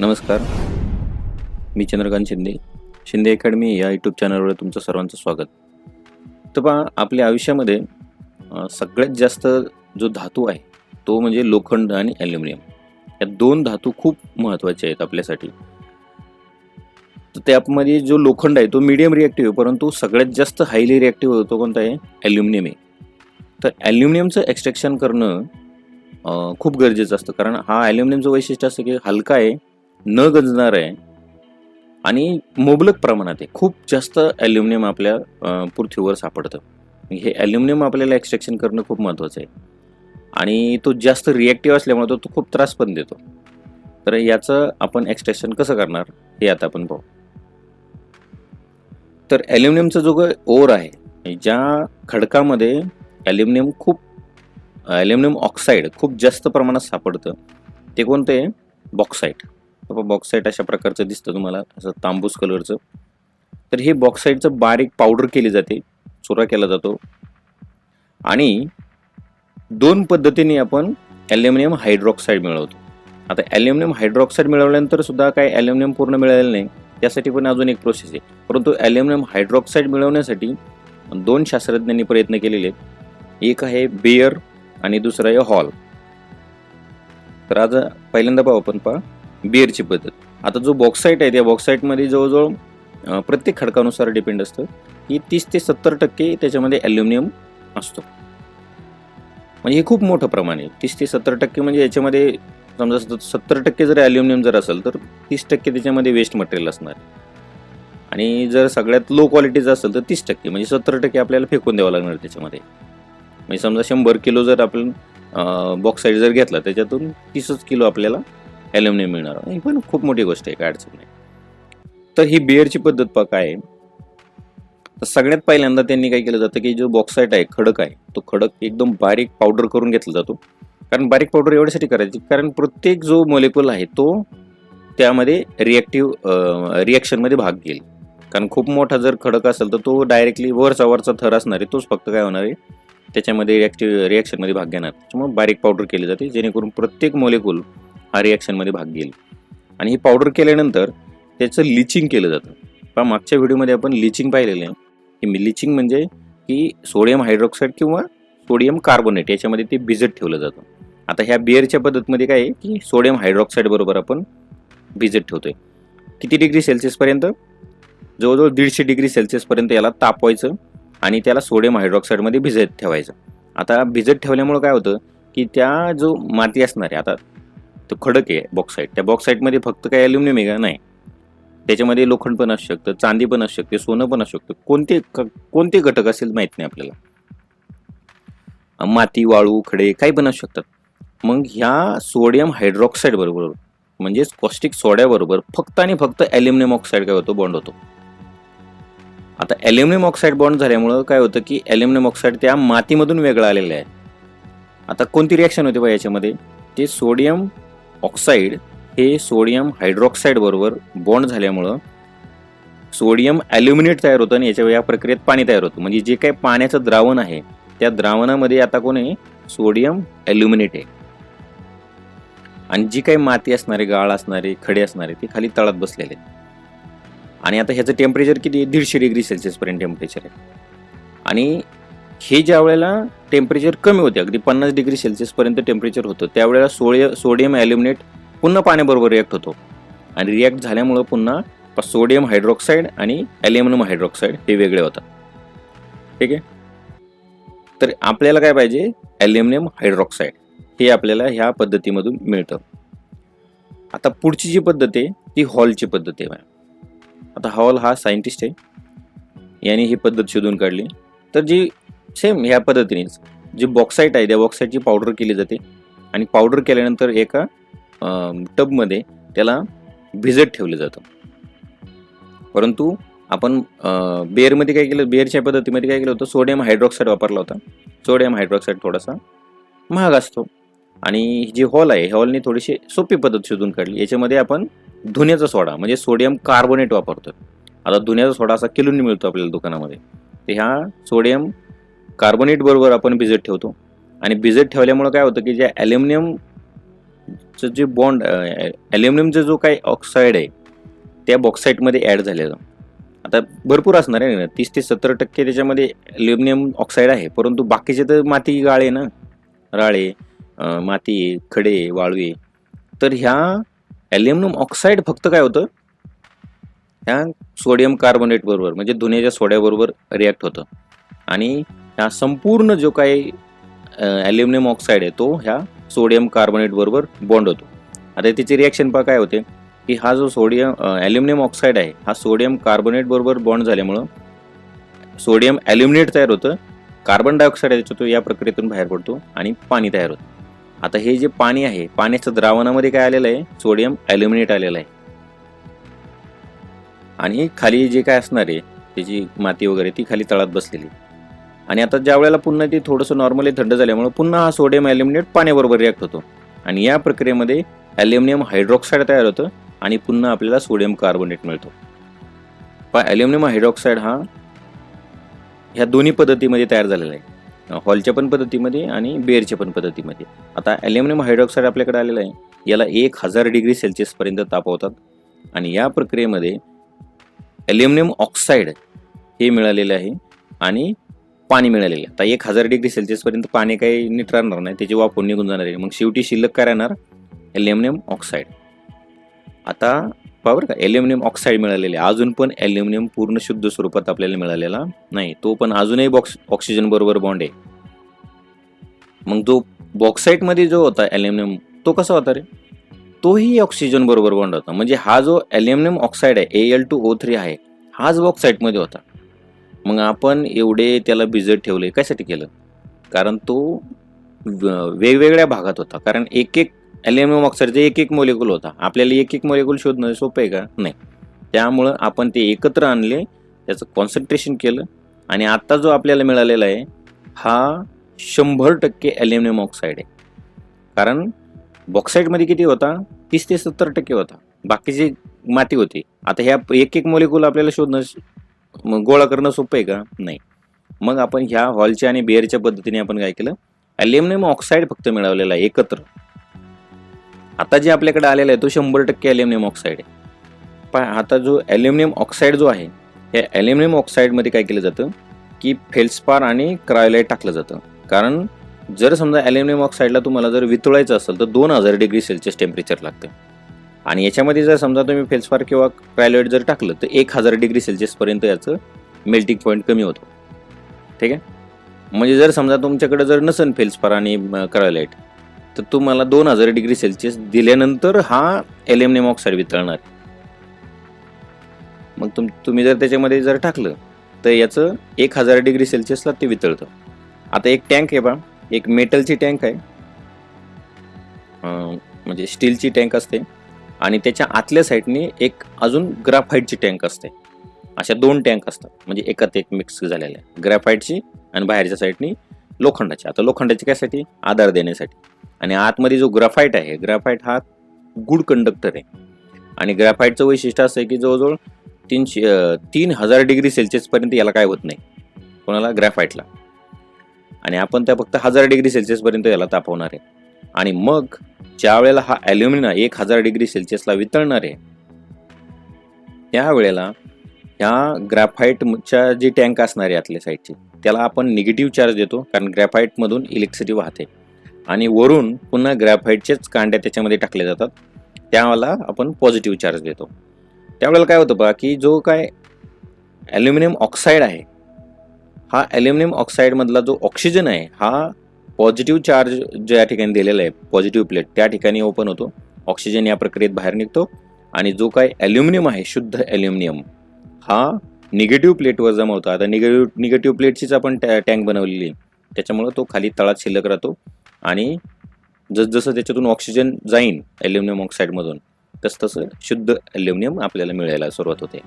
नमस्कार. मी चंद्रकांत शिंदे. शिंदे अकॅडमी या यूट्यूब चॅनलवर तुमचं सर्वांचं स्वागत. तर पहा आपल्या आयुष्यामध्ये सगळ्यात जास्त जो धातू आहे तो म्हणजे लोखंड आणि ॲल्युमिनियम. या दोन धातू खूप महत्त्वाचे आहेत आपल्यासाठी. तर त्यामध्ये जो लोखंड आहे तो मिडियम रिॲक्टिव्ह आहे परंतु सगळ्यात जास्त हायली रिॲक्टिव्ह होतो कोणता आहे? ॲल्युमिनियम आहे. तर ॲल्युमिनियमचं एक्स्ट्रॅक्शन करणं खूप गरजेचं असतं. कारण हा ॲल्युमिनियमचं वैशिष्ट्य असतं की हलका आहे न गंजणार आहे आणि मुबलक प्रमाणात आहे. खूप जास्त ॲल्युमिनियम आपल्या पृथ्वीवर सापडतं. म्हणजे हे ॲल्युमिनियम आपल्याला एक्स्ट्रॅक्शन करणं खूप महत्त्वाचं आहे. आणि तो जास्त रिॲक्टिव्ह असल्यामुळे तो तो खूप त्रास पण देतो. तर याचं आपण एक्स्ट्रॅक्शन कसं करणार हे आता आपण पाहू. तर ॲल्युमिनियमचा जो काही ओर आहे ज्या खडकामध्ये ॲल्युमिनियम खूप ॲल्युमिनियम ऑक्साईड खूप जास्त प्रमाणात सापडतं ते कोणतं आहे? बॉक्साईट बॉक्साईट अशा प्रकारचं दिसतं तुम्हाला असं तांबूस कलरचं तर हे बॉक्साईटचं बारीक पावडर केली जाते चुरा केला जातो. आणि दोन पद्धतीने आपण ॲल्युमिनियम हायड्रॉक्साईड मिळवतो. आता ॲल्युमिनियम हायड्रॉक्साईड मिळवल्यानंतर सुद्धा काय ॲल्युमिनियम पूर्ण मिळालेलं नाही त्यासाठी पण अजून एक प्रोसेस आहे. परंतु ॲल्युमिनियम हायड्रॉक्साईड मिळवण्यासाठी दोन शास्त्रज्ञांनी प्रयत्न केलेले आहेत. एक आहे बेयर आणि दुसरं आहे हॉल तर आज पहिल्यांदा पाहू आपण पहा. बिअरची पद्धत. आता जो बॉक्साईट आहे त्या बॉक्साईटमध्ये जवळजवळ प्रत्येक खडकानुसार डिपेंड असतं. की तीस ते सत्तर टक्के त्याच्यामध्ये ॲल्युमिनियम असतो. म्हणजे हे खूप मोठं प्रमाण आहे. तीस ते सत्तर टक्के म्हणजे याच्यामध्ये समजा सत्तर टक्के जर ॲल्युमिनियम जर असेल तर तीस टक्के त्याच्यामध्ये वेस्ट मटेरियल असणार आणि जर सगळ्यात लो क्वालिटीचं असेल तर तीस टक्के. म्हणजे सत्तर टक्के आपल्याला फेकून द्यावं लागणार त्याच्यामध्ये. म्हणजे समजा शंभर किलो जर आपण बॉक्साईड जर घेतला त्याच्यातून तीसच किलो आपल्याला ॲल्युमिनियम मिळणार. ही पण खूप मोठी गोष्ट आहे काय अडचण नाही. तर ही बिअरची पद्धत पहा काय आहे? तर सगळ्यात पहिल्यांदा त्यांनी काय केलं जातं की जो बॉक्साईट आहे खडक आहे तो खडक एकदम बारीक पावडर करून घेतला जातो. कारण बारीक पावडर एवढ्यासाठी करायची कारण प्रत्येक जो मॉलिक्युल आहे तो त्यामध्ये रिॲक्टिव्ह रिॲक्शनमध्ये भाग घेईल. कारण खूप मोठा जर खडक असेल तर तो डायरेक्टली वरचा वरचा थर असणार आहे तोच फक्त काय होणार आहे त्याच्यामध्ये रिॲक्टिव्ह रिॲक्शनमध्ये भाग घेणार. त्याच्यामुळे बारीक पावडर केली जाते जेणेकरून प्रत्येक मॉलिक्युल हा रिॲक्शनमध्ये भाग घेईल. आणि ही पावडर केल्यानंतर त्याचं लिचिंग केलं जातं. पहा मागच्या व्हिडिओमध्ये आपण लिचिंग पाहिलेलं आहे. की लिचिंग म्हणजे की सोडियम हायड्रॉक्साईड किंवा सोडियम कार्बोनेट याच्यामध्ये ते भिजत ठेवलं जातं. आता ह्या बिअरच्या पद्धतीमध्ये काय आहे की सोडियम हायड्रॉक्साईड बरोबर आपण भिजत ठेवतोय. किती डिग्री सेल्सिअसपर्यंत जवळजवळ दीडशे डिग्री सेल्सिअसपर्यंत याला तापवायचं आणि त्याला सोडियम हायड्रॉक्साईडमध्ये भिजत ठेवायचं. आता भिजत ठेवल्यामुळं काय होतं की त्या जो माती असणार आहे आता तो खडक आहे बॉक्साईट त्या बॉक्साईटमध्ये फक्त काय ॲल्युमिनियम आहे का नाही. त्याच्यामध्ये लोखंड पण असू शकतं चांदी पण असू शकते सोनं पण असू शकतं. कोणते कोणते घटक असेल माहीत नाही आपल्याला. माती वाळू खडे काही पण असू शकतात. मग ह्या सोडियम हायड्रॉक्साईड बरोबर म्हणजेच कॉस्टिक सोड्याबरोबर फक्त आणि फक्त ॲल्युमिनियम ऑक्साईड काय होतो? बॉन्ड होतो. आता ॲल्युमिनियम ऑक्साईड बॉन्ड झाल्यामुळं काय होतं की ॲल्युमिनियम ऑक्साईड त्या मातीमधून वेगळं आलेलं आहे. आता कोणती रिॲक्शन होते बा याच्यामध्ये? ते सोडियम ऑक्साईड हे सोडियम हायड्रॉक्साईड बरोबर बॉन्ड झाल्यामुळं सोडियम ॲल्युमिनेट तयार होतं आणि याच्या या प्रक्रियेत पाणी तयार होतं. म्हणजे जे काही पाण्याचं द्रावण आहे त्या द्रावणामध्ये आता कोण आहे? सोडियम ॲल्युमिनेट आहे. आणि जी काही माती असणारे गाळ असणारे खडे असणारे ते खाली तळात बसलेले आहेत. आणि आता ह्याचं टेम्परेचर किती आहे? दीडशे डिग्री सेल्सिअसपर्यंत टेम्परेचर आहे. आणि हे ज्या वेळेला टेम्परेचर कमी होते अगदी पन्नास डिग्री सेल्सिअसपर्यंत टेम्परेचर होतं त्यावेळेला सोडिय सोडियम ॲल्युमिनेट पुन्हा पाण्याबरोबर रिॲक्ट होतो. आणि रिॲक्ट झाल्यामुळं पुन्हा सोडियम हायड्रॉक्साईड आणि ॲल्युमिनियम हायड्रॉक्साईड हे वेगळे होतात. ठीक आहे? तर आपल्याला काय पाहिजे? ॲल्युमिनियम हायड्रॉक्साईड हे आपल्याला ह्या पद्धतीमधून मिळतं. आता पुढची जी पद्धत आहे ती हॉलची पद्धत आहे मॅम. आता हॉल हा सायंटिस्ट आहे. याने ही पद्धत शोधून काढली. तर जी सेम ह्या पद्धतीनेच जी बॉक्साईट आहे त्या बॉक्साईटची पावडर केली जाते. आणि पावडर केल्यानंतर एका टबमध्ये त्याला भिजत ठेवलं जातं. परंतु आपण बेअरमध्ये काय केलं बेअरच्या पद्धतीमध्ये काय केलं होतं सोडियम हायड्रॉक्साईड वापरला होता. सोडियम हायड्रॉक्साईड थोडासा महाग असतो. आणि जी हॉल आहे हॉलने थोडीशी सोपी पद्धत शोधून काढली. याच्यामध्ये आपण धुण्याचा सोडा म्हणजे सोडियम कार्बोनेट वापरतो आता धुण्याचा सोडा असा किलोनी मिळतो आपल्याला दुकानामध्ये. तर ह्या सोडियम कार्बोनेट बरोबर आपण भिजत ठेवतो. आणि भिजत ठेवल्यामुळं काय होतं की जे ॲल्युमिनियमचं जे बॉन्ड ॲल्युमिनियमचं जो काही ऑक्साईड आहे त्या बॉक्साईटमध्ये ॲड झालेलं. आता भरपूर असणार आहे ना तीस ते सत्तर टक्के त्याच्यामध्ये ॲल्युमिनियम ऑक्साईड आहे परंतु बाकीचे तर माती गाळे ना. राळे माती खडे वाळवे. तर ह्या ॲल्युमिनियम ऑक्साईड फक्त काय होतं? ह्या सोडियम कार्बोनेट बरोबर म्हणजे धुण्याच्या सोड्याबरोबर रिॲक्ट होतं. आणि ह्या संपूर्ण जो काही ॲल्युमिनियम ऑक्साईड आहे तो ह्या सोडियम कार्बोनेट बरोबर बॉन्ड होतो. आता त्याची रिॲक्शन पहा काय होते? की हा जो सोडियम ॲल्युमिनियम ऑक्साईड आहे हा सोडियम कार्बोनेट बरोबर बॉन्ड झाल्यामुळं सोडियम ॲल्युमिनेट तयार होतं कार्बन डायऑक्साईड आहे त्याच्यातून या प्रक्रियेतून बाहेर पडतो आणि पाणी तयार होतं. आता हे जे पाणी आहे पाण्याचं द्रावणामध्ये काय आलेलं आहे? सोडियम ॲल्युमिनेट आलेलं आहे. आणि खाली जे काय असणार आहे त्याची माती वगैरे ती खाली तळात बसलेली आणि आता ज्या वेळेला पुन्हा ते थोडंसं नॉर्मली थंड झाल्यामुळे पुन्हा हा सोडियम ॲल्युमिनेट पाण्याबरोबर रिॲक्ट होतो. आणि या प्रक्रियेमध्ये ॲल्युमिनियम हायड्रॉक्साईड तयार होतं आणि पुन्हा आपल्याला सोडियम कार्बोनेट मिळतो. पण ॲल्युमिनियम हायड्रॉक्साईड हा ह्या दोन्ही पद्धतीमध्ये तयार झालेला आहे. हॉलच्या पण पद्धतीमध्ये आणि बेअरच्या पण पद्धतीमध्ये. आता ॲल्युमिनियम हायड्रॉक्साईड आपल्याकडे आलेलं आहे. याला एक हजार डिग्री सेल्सिअसपर्यंत तापवतात आणि या प्रक्रियेमध्ये ॲल्युमिनियम ऑक्साईड हे मिळालेलं आहे. आणि पाणी मिळालेलं. आहे आता एक हजार डिग्री सेल्सिअसपर्यंत पाणी काही नीट राहणार नाही त्याची वाफून निघून जाणार आहे. मग शेवटी शिल्लक काय राहणार? Aluminium oxide. आता बरं का ॲल्युमिनियम ऑक्साईड मिळालेले आहे. अजून पण ॲल्युमिनियम पूर्ण शुद्ध स्वरूपात आपल्याला मिळालेला नाही. तो पण अजूनही बॉक्स ऑक्सिजन बरोबर बॉन्ड आहे. मग जो बॉक्साईटमध्ये जो होता ॲल्युमिनियम तो कसा होता रे? तोही ऑक्सिजन बरोबर बॉन्ड होता. म्हणजे हा जो ॲल्युमिनियम ऑक्साईड आहे A L two O three आहे हाच बॉक्साईटमध्ये होता. मग आपण एवढे त्याला भिजत ठेवले. कशासाठी केलं? कारण तो व- वेगवेगळ्या भागात होता. कारण एक एक ॲल्युमिनियम ऑक्साईडचा एक एक मोलेक्युल होता. आपल्याला एक एक मोलेक्युल शोधणं सोपं आहे का? नाही. त्यामुळं आपण ते एकत्र आणले त्याचं कॉन्सन्ट्रेशन केलं आणि आत्ता जो आपल्याला मिळालेला आहे हा शंभर टक्के ॲल्युमिनियम ऑक्साईड आहे. कारण बॉक्साईडमध्ये किती होता? तीस ते सत्तर टक्के होता. बाकीची माती होती. आता ह्या एक एक मोलेक्युल आपल्याला शोधणं मग गोळा करणं सोपं आहे का? नाही. मग आपण ह्या हॉलच्या आणि बेअरच्या पद्धतीने आपण काय केलं? ॲल्युमिनियम ऑक्साईड फक्त मिळवलेला आहे एकत्र. आता जे आपल्याकडे आलेला आहे तो शंभर टक्के ॲल्युमिनियम ऑक्साईड आहे. पण आता जो ॲल्युमिनियम ऑक्साईड जो आहे या ॲल्युमिनियम ऑक्साईडमध्ये काय केलं जातं? की फेल्सपार आणि क्रायोलाईट टाकलं जातं. कारण जर समजा ॲल्युमिनियम ऑक्साईडला तुम्हाला जर वितळायचं असेल तर दोन हजार डिग्री सेल्सिअस टेम्परेचर लागतं. आणि याच्यामध्ये जर समजा तुम्ही फेल्सफार किंवा क्रायोलाईट जर टाकलं तर एक हजार डिग्री सेल्सिअसपर्यंत याचं मेल्टिंग पॉईंट कमी होतो. ठीक आहे? म्हणजे जर समजा तुमच्याकडे जर नसेल फेल्सफार आणि क्रायोलाईट तर तुम्हाला दोन हजार डिग्री सेल्सिअस दिल्यानंतर हा ॲल्युमिनियम ऑक्साईड वितळणार. मग तुम तुम्ही जर त्याच्यामध्ये जर टाकलं तर याचं एक हजार डिग्री सेल्सिअसला ते वितळतं. आता एक टँक आहे बा एक मेटलची टँक आहे. म्हणजे स्टीलची टँक असते. आणि त्याच्या आतल्या साईडने एक अजून ग्राफाईटची टँक असते. अशा दोन टँक असतात. म्हणजे एकात एक मिक्स झालेल्या ग्राफाईटची आणि बाहेरच्या साईडनी लोखंडाची. आता लोखंडाची कशासाठी? आधार देण्यासाठी. आणि आतमध्ये जो ग्राफाईट आहे ग्राफाईट हा गुड कंडक्टर आहे. आणि ग्राफाईटचं वैशिष्ट्य असं आहे की जवळजवळ तीनशे तीन हजार डिग्री सेल्सिअसपर्यंत याला काय होत नाही. कोणाला? ग्राफाईटला. आणि आपण त्या फक्त हजार डिग्री सेल्सिअसपर्यंत याला तापवणार आहे. आणि मग ज्या वेळेला हा ॲल्युमिना एक हजार डिग्री सेल्सिअसला वितळणार आहे त्यावेळेला ह्या ग्रॅफाईटच्या जी टँक असणार आहे आतल्या साईडची त्याला आपण निगेटिव्ह चार्ज देतो कारण ग्रॅफाईटमधून इलेक्ट्रिसिटी वाहते. आणि वरून पुन्हा ग्रॅफाईटचेच कांड्या त्याच्यामध्ये टाकल्या जातात त्यावेळेला आपण पॉझिटिव्ह चार्ज देतो. त्यावेळेला काय होतं बा की जो काय ॲल्युमिनियम ऑक्साईड आहे हा ॲल्युमिनियम ऑक्साईडमधला जो ऑक्सिजन आहे हा पॉझिटिव्ह चार्ज ज्या ठिकाणी दिलेला आहे पॉझिटिव्ह प्लेट त्या ठिकाणी ओपन होतो. ऑक्सिजन या प्रक्रियेत बाहेर निघतो. आणि जो काय ॲल्युमिनियम आहे शुद्ध ॲल्युमिनियम हा निगेटिव्ह प्लेटवर जमा होतो. आता निगेटिव्ह निगेटिव्ह प्लेटचीच आपण टॅ टँक बनवलेली आहे. त्याच्यामुळं तो खाली तळात शिल्लक राहतो. आणि जसजसं त्याच्यातून ऑक्सिजन जाईन ॲल्युमिनियम ऑक्साईडमधून तसतसं शुद्ध ॲल्युमिनियम आपल्याला मिळायला सुरुवात होते.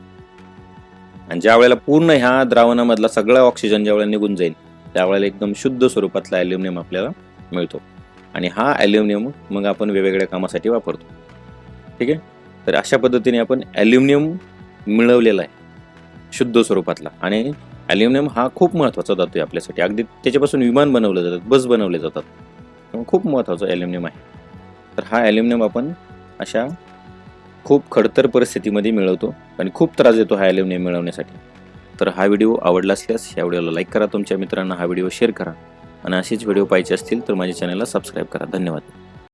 आणि ज्या वेळेला पूर्ण ह्या द्रावणामधला सगळा ऑक्सिजन ज्या वेळेला निघून जाईल त्यावेळेला एकदम शुद्ध स्वरूपातला ॲल्युमिनियम आपल्याला मिळतो. आणि हा ॲल्युमिनियम मग आपण वेगवेगळ्या कामासाठी वापरतो. ठीक आहे? तर अशा पद्धतीने आपण ॲल्युमिनियम मिळवलेला आहे. शुद्ध स्वरूपातला. आणि ॲल्युमिनियम हा खूप महत्त्वाचा धातू आहे आपल्यासाठी. अगदी त्याच्यापासून विमान बनवलं जातात बस बनवले जातात. खूप महत्त्वाचं ॲल्युमिनियम आहे. तर हा ॲल्युमिनियम आपण अशा खूप खडतर परिस्थितीमध्ये मिळवतो. आणि खूप त्रास देतो हा ॲल्युमिनियम मिळवण्यासाठी. तर हा व्हिडिओ आवडला असल्यास या व्हिडिओला लाईक करा तुमच्या मित्रांना हा व्हिडिओ शेअर करा आणि असेच व्हिडिओ पाहिजे असतील तर माझ्या चॅनलला सबस्क्राईब करा. धन्यवाद.